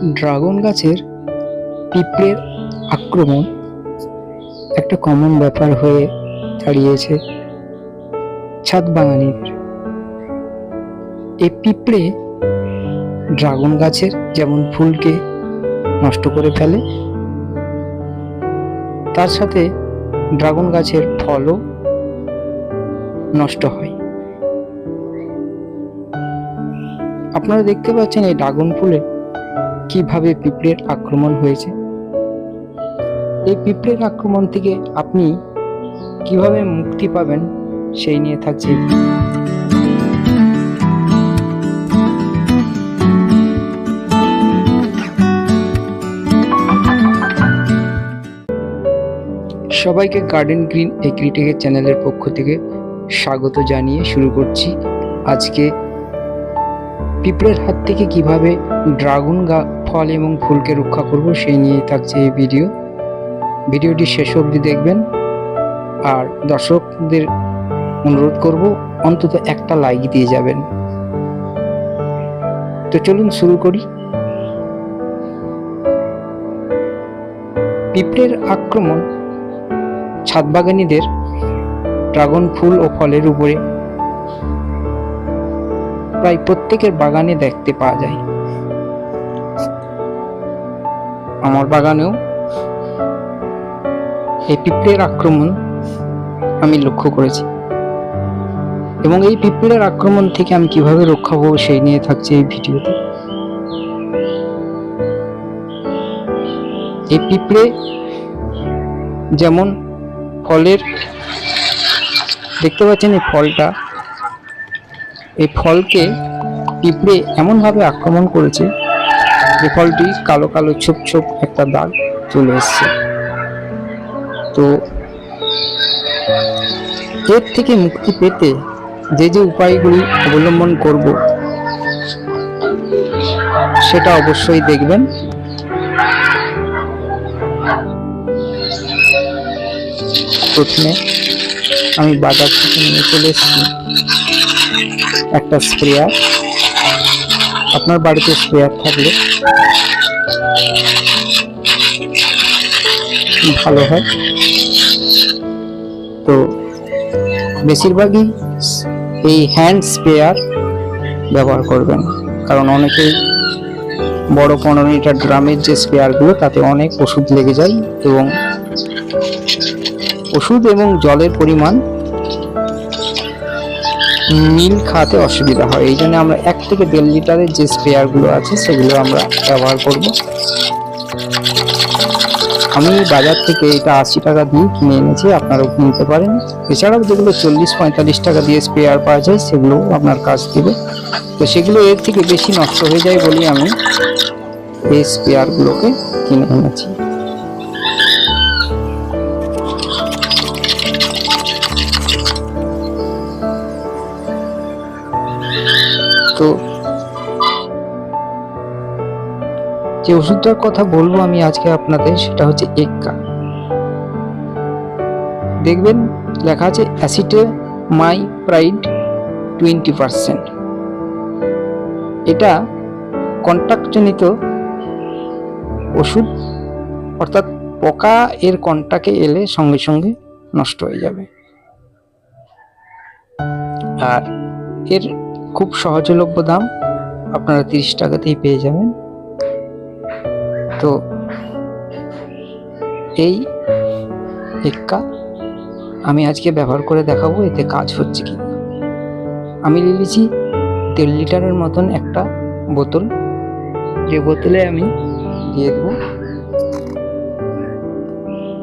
Dragon গাছের পিঁপড়ের আক্রমণ একটা কমন ব্যাপার হয়ে দাঁড়িয়েছে ছাদ বাগানির। এই পিঁপড়ে ড্রাগন গাছের যেমন ফুলকে নষ্ট করে ফেলে, তার সাথে ড্রাগন গাছের ফলও নষ্ট হয়। আপনারা দেখতে পাচ্ছেন এই ড্রাগন ফুলে কীভাবে পিঁপড়ের আক্রমণ হয়েছে? এই পিঁপড়ের আক্রমণ থেকে আপনি কীভাবে মুক্তি পাবেন সেই নিয়ে থাকছে সবাইকে গার্ডেন গ্রিন এগ্রিটেকের চ্যানেলের পক্ষ থেকে স্বাগত জানিয়ে শুরু করছি আজকে পিঁপড়ের হাত থেকে কীভাবে ড্রাগন গা ফল এবং ফুলকে রক্ষা করব, সেই নিয়ে থাকছে এই ভিডিও। ভিডিওটি শেষ অবধি দেখবেন। আর দর্শকদের অনুরোধ করব, অন্তত একটা লাইক দিয়ে যাবেন। তো চলুন শুরু করি। পিঁপড়ের আক্রমণ ছাদবাগানীদের ড্রাগন ফুল ও ফলের উপরে। প্রায় প্রত্যেকের বাগানে দেখতে পাওয়া যায়। আমার বাগানেও এই পিঁপড়ের আক্রমণ আমি লক্ষ্য করেছি। এবং এই পিঁপড়ের আক্রমণ থেকে আমি কীভাবে রক্ষা পাবো সেই নিয়ে থাকছে এই ভিডিওতে। এই পিঁপড়ে যেমন ফলের, দেখতে পাচ্ছেন এই ফলটা, এই ফলকে পিঁপড়ে এমনভাবে আক্রমণ করেছে যে ফলটি কালো কালো ছোপ ছোপ একটা দাগ চলে এসছে। তো এর থেকে মুক্তি পেতে যে যে উপায়গুলি অবলম্বন করব, সেটা অবশ্যই দেখবেন। প্রথমে আমি বাজার থেকে নিয়ে চলে এসেছি একটা স্প্রেয়ার। আপনার বাড়িতে স্প্রেয়ার থাকলে ভালো হয়। তো বেশিরভাগই এই হ্যান্ড স্প্রেয়ার ব্যবহার করবেন। কারণ অনেকেই বড় পনেরো লিটার ড্রামের যে স্প্রেয়ারগুলো তাতে অনেক ওষুধ লেগে যায় এবং ওষুধ এবং জলের পরিমাণ মিল খাওয়াতে অসুবিধা হয়। এই জন্য আমরা এক থেকে দেড় লিটারের যে স্প্রেয়ারগুলো আছে, সেগুলো আমরা ব্যবহার করব। আমি বাজার থেকে এটা আশি টাকা দিয়ে কিনে এনেছি, আপনারাও কিনতে পারেন। এছাড়াও যেগুলো চল্লিশ, পঁয়তাল্লিশ টাকা দিয়ে স্প্রেয়ার পাওয়া যায় সেগুলো আপনার কাজ দেবে তো সেগুলো এর থেকে বেশি নষ্ট হয়ে যায় বলেই আমি এই স্প্রেয়ারগুলোকে কিনে এনেছি। তো যে ওষুধটার কথা বলব আমি আজকে আপনাদের, সেটা হচ্ছে এক্কা। দেখবেন লেখা আছে acetamiprid twenty percent. এটা কন্ট্যাক্টজনিত ওষুধ, অর্থাৎ পোকা এর কন্টাকে এলে সঙ্গে সঙ্গে নষ্ট হয়ে যাবে। আর এর খুব সহজলভ্য দাম। আপনারা তিরিশ টাকাতেই পেয়ে যাবেন। তো এই এক্কা আমি আজকে ব্যবহার করে দেখাবো, এতে কাজ হচ্ছে কি আমি নিয়েছি দেড় লিটারের মতন একটা বোতল। যে বোতলে আমি দিয়ে দেবো।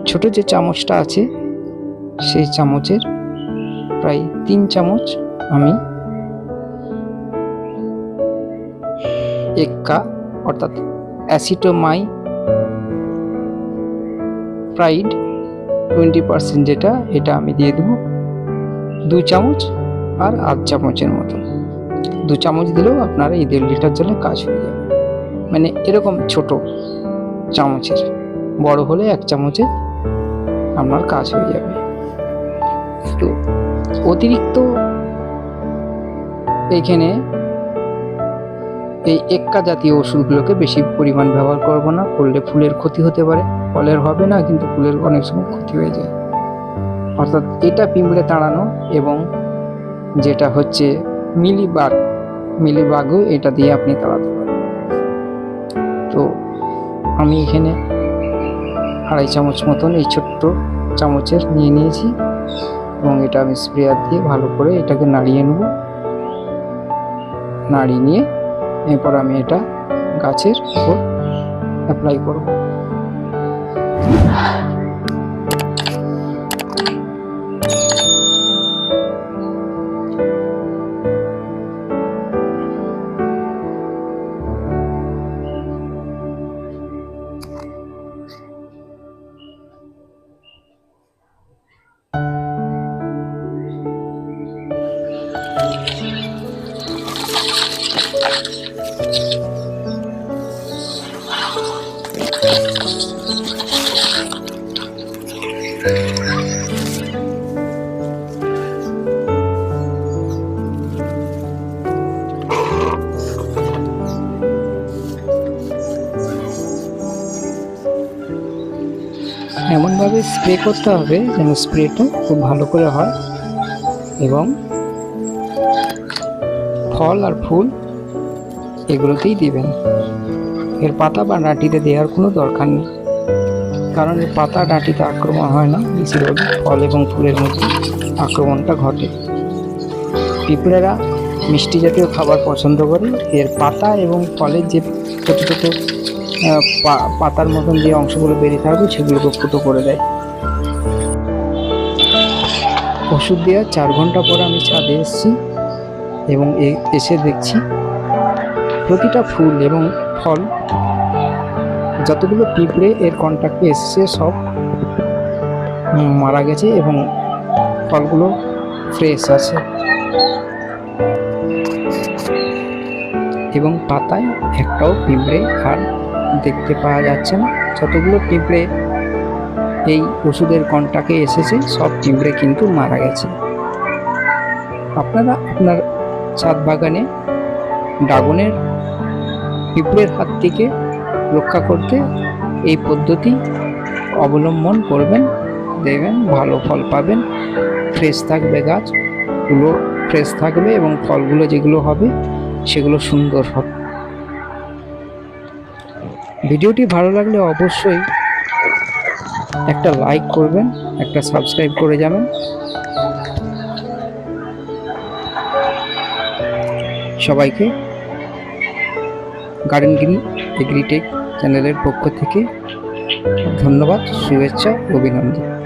ছোট যে চামচটা আছে, সেই চামচের প্রায় তিন চামচ আমি এক্কা, অর্থাৎ অ্যাসিটোমাই প্রাইড টোয়েন্টি পার্সেন্ট যেটা, এটা আমি দিয়ে দেবো দু চামচ আর আধ চামচের মতন। দু চামচ দিলেও আপনারা এই দেড় লিটার জলে কাজ হয়ে যাবে। মানে এরকম ছোট চামচের, বড় হলে এক চামচে আপনার কাজ হয়ে যাবে। তো অতিরিক্ত এইখানে এই এক্কা জাতীয় ওষুধগুলোকে বেশি পরিমাণ ব্যবহার করব না। করলে ফুলের ক্ষতি হতে পারে, ফলের হবে না, কিন্তু ফুলের অনেক সময় ক্ষতি হয়ে যায়। অর্থাৎ এটা পিঁপড়ে তাড়ানো এবং যেটা হচ্ছে মিলিবাগ, মিলিবাগও এটা দিয়ে আপনি তাড়াতে পারবেন। তো আমি এখানে আড়াই চামচ মতন এই ছোট্ট চামচের নিয়ে নিয়েছি এবং এটা আমি স্প্রেয়ার দিয়ে ভালো করে এটাকে নাড়িয়ে নেব। নাড়িয়ে নিয়ে এরপর আমি এটা গাছের উপর অ্যাপ্লাই করব। এমনভাবে স্প্রে করতে হবে যেন স্প্রেটা খুব ভালো করে হয় এবং ফল আর ফুল এগুলোতেই দিবেন। এর পাতা বা ডাঁটিতে দেওয়ার কোনো দরকার নেই। কারণ এর পাতা, ডাঁটিতে আক্রমণ হয় না। বেশিরভাগ ফল এবং ফুলের মধ্যে আক্রমণটা ঘটে। পিঁপড়েরা মিষ্টি জাতীয় খাবার পছন্দ করে। এর পাতা এবং ফলের যে ছোটো ছোটো পাতার মতন যে অংশগুলো বেরিয়ে থাকবে, সেগুলোকে ফুটো করে দেয়। ওষুধ দেওয়ার চার ঘণ্টা পর আমি ছাদে এসেছি এবং এসে দেখছি প্রতিটা ফুল এবং ফল, যতগুলো পিঁপড়ে এর কন্ট্যাক্টে এসছে, সব মারা গেছে এবং ফলগুলো ফ্রেশ আছে। এবং পাতায় একটাও পিঁপড়ে আর দেখতে পাওয়া যাচ্ছে না। যতগুলো পিঁপড়ে এই ওষুধের কন্টাকে এসেছে, সব পিঁপড়ে কিন্তু মারা গেছে। আপনারা আপনার ছাদ বাগানে ড্রাগনের পিঁপড়ের হাত থেকে রক্ষা করতে এই পদ্ধতি অবলম্বন করবেন। দেখবেন ভালো ফল পাবেন। ফ্রেশ থাকবে গাছ, গুলো ফ্রেশ থাকবে এবং ফলগুলো যেগুলো হবে সেগুলো সুন্দর হবে। ভিডিওটি ভালো লাগলে অবশ্যই একটা লাইক করবেন, একটা সাবস্ক্রাইব করে যাবেন সবাইকে গার্ডেন গ্রিন এগ্রিটেক চ্যানেলের পক্ষ থেকে ধন্যবাদ শুভেচ্ছা অভিনন্দন।